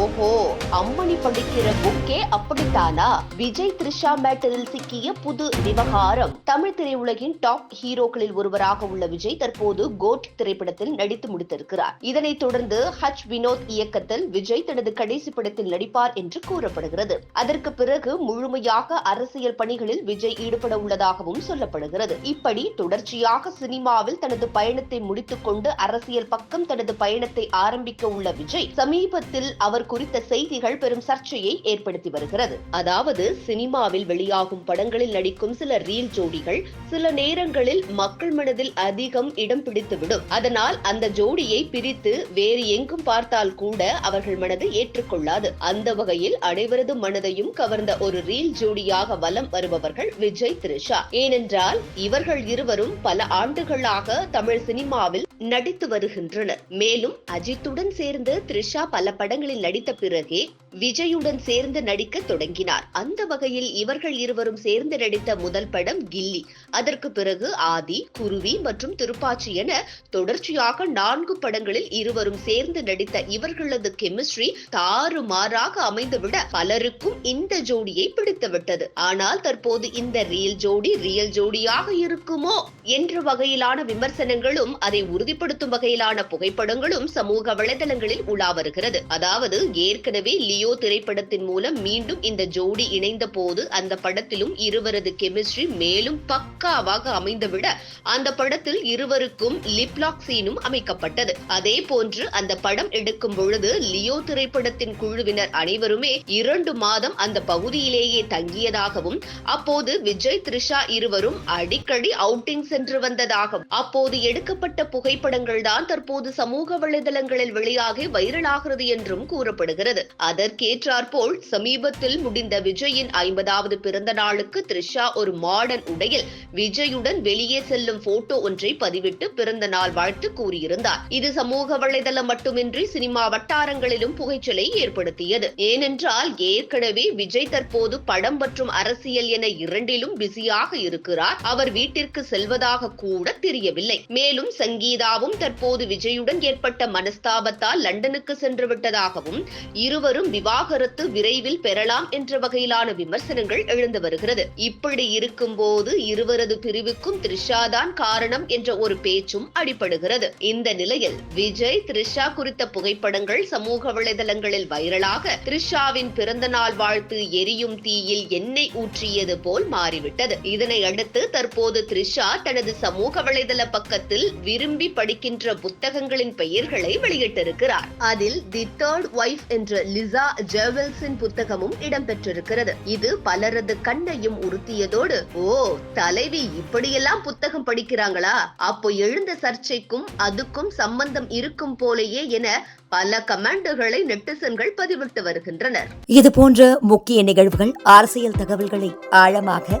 ஓஹோ அம்மணி படிக்கிற புக்கே அப்படித்தானா? விஜய் த்ரிஷா மேட்டரில் சிக்கிய புது விவகாரம். தமிழ் திரையுலகின் டாப் ஹீரோக்களில் ஒருவராக உள்ள விஜய் தற்போது கோட் திரைப்படத்தில் நடித்து முடித்திருக்கிறார். இதனைத் தொடர்ந்து ஹச் வினோத் இயக்கத்தில் விஜய் தனது கடைசி படத்தில் நடிப்பார் என்று கூறப்படுகிறது. அதற்கு பிறகு முழுமையாக அரசியல் பணிகளில் விஜய் ஈடுபட உள்ளதாகவும் சொல்லப்படுகிறது. இப்படி தொடர்ச்சியாக சினிமாவில் தனது பயணத்தை முடித்துக் கொண்டு அரசியல் பக்கம் தனது பயணத்தை ஆரம்பிக்க உள்ள விஜய் சமீபத்தில் அவர் குறித்த செய்திகள் பெரும் சர்ச்சையை ஏற்படுத்தி வருகிறது. அதாவது சினிமாவில் வெளியாகும் படங்களில் நடிக்கும் சில ரீல் ஜோடிகள் சில நேரங்களில் மக்கள் மனதில் அதிகம் இடம் பிடித்துவிடும். அதனால் அந்த ஜோடியை பிரித்து வேறு எங்கும் பார்த்தால் கூட அவர்கள் மனது ஏற்றுக்கொள்ளாது. அந்த வகையில் அனைவரது மனதையும் கவர்ந்த ஒரு ரீல் ஜோடியாக வலம் வருபவர்கள் விஜய் த்ரிஷா. ஏனென்றால் இவர்கள் இருவரும் பல ஆண்டுகளாக தமிழ் சினிமாவில் நடித்து வருகின்றனர். மேலும் அஜித்துடன் சேர்ந்து த்ரிஷா பல படங்களில் நடி முடித்த பிறகே விஜயுடன் சேர்ந்து நடிக்க தொடங்கினார். அந்த வகையில் இவர்கள் இருவரும் சேர்ந்து நடித்த முதல் படம் கில்லி. அதற்கு பிறகு ஆதி குருவி மற்றும் திருப்பாச்சி என தொடர்ச்சியாக நான்கு படங்களில் இருவரும் சேர்ந்து நடித்த இவர்களது கெமிஸ்ட்ரி தாறுமாறாக அமைந்துவிட பலருக்கும் இந்த ஜோடியை பிடித்துவிட்டது. ஆனால் தற்போது இந்த ரியல் ஜோடி ரியல் ஜோடியாக இருக்குமோ என்ற வகையிலான விமர்சனங்களும் அதை உறுதிப்படுத்தும் வகையிலான புகைப்படங்களும் சமூக வலைதளங்களில் உலா வருகிறது. அதாவது ஏற்கனவே லீ லியோ திரைப்படத்தின் மூலம் மீண்டும் இந்த ஜோடி இணைந்த போது அந்த படத்திலும் இருவரது கெமிஸ்ட்ரி மேலும் பக்காவாக அமைந்துவிட அந்த படத்தில் இருவருக்கும் லிப்லாக் சீனும் அமைக்கப்பட்டது. அதே போன்று அந்த படம் எடுக்கும் பொழுது லியோ திரைப்படத்தின் குழுவினர் அனைவருமே இரண்டு மாதம் அந்த பகுதியிலேயே தங்கியதாகவும் அப்போது விஜய் த்ரிஷா இருவரும் அடிக்கடி அவுட்டிங் சென்று வந்ததாகவும் அப்போது எடுக்கப்பட்ட புகைப்படங்கள் தான் தற்போது சமூக வலைதளங்களில் வெளியாகி வைரலாகிறது என்றும் கூறப்படுகிறது. அதற்கேற்றாற்போல் சமீபத்தில் முடிந்த விஜயின் ஐம்பதாவது பிறந்த நாளுக்கு த்ரிஷா ஒரு மாடர்ன் உடையில் விஜயுடன் வெளியே செல்லும் போட்டோ ஒன்றை பதிவிட்டு பிறந்த நாள் வாழ்த்து கூறியிருந்தார். இது சமூக வலைதளம் மட்டுமின்றி சினிமா வட்டாரங்களிலும் புகைச்சலை ஏற்படுத்தியது. ஏனென்றால் ஏற்கனவே விஜய் தற்போது படம் மற்றும் அரசியல் என இரண்டிலும் பிஸியாக இருக்கிறார். அவர் வீட்டிற்கு செல்வதாக கூட தெரியவில்லை. மேலும் சங்கீதாவும் தற்போது விஜயுடன் ஏற்பட்ட மனஸ்தாபத்தால் லண்டனுக்கு சென்று விட்டதாகவும் இருவரும் விவாகரத்து விரைவில் பெறலாம் என்ற வகையிலான விமர்சனங்கள் எழுந்து வருகிறது. இப்படி இருக்கும்போது இருவரது பிரிவுக்கும் த்ரிஷா தான் காரணம் என்ற ஒரு பேச்சும் அடிபடுகிறது. இந்த நிலையில் விஜய் த்ரிஷா குறித்த புகைப்படங்கள் சமூக வலைதளங்களில் வைரலாக த்ரிஷாவின் பிறந்த நாள் வாழ்த்து எரியும் தீயில் எண்ணெய் ஊற்றியது போல் மாறிவிட்டது. இதனை அடுத்து தற்போது த்ரிஷா தனது சமூக வலைதள பக்கத்தில் விரும்பி படிக்கின்ற புத்தகங்களின் பெயர்களை வெளியிட்டிருக்கிறார். அதில் தி தேர்ட் ஒய்ஃப் என்ற லிசா ஜெவல்ஸின் புத்தகமும் இடம்பெற்றிருக்கிறது. இது பலரது கண்ணையும் உறுத்தியதோடு ஓ தலைவி இப்படியெல்லாம் புத்தகம் படிக்கிறாங்களா? அப்போ எழுந்த சர்ச்சைக்கும் அதுக்கும் சம்பந்தம் இருக்கும் போலேயே என பல கமெண்டுகளை நெட்டிசன்கள் பதிவிட்டு வருகின்றனர். இது போன்ற முக்கிய நிகழ்வுகள் அரசியல் தகவல்களை ஆழமாக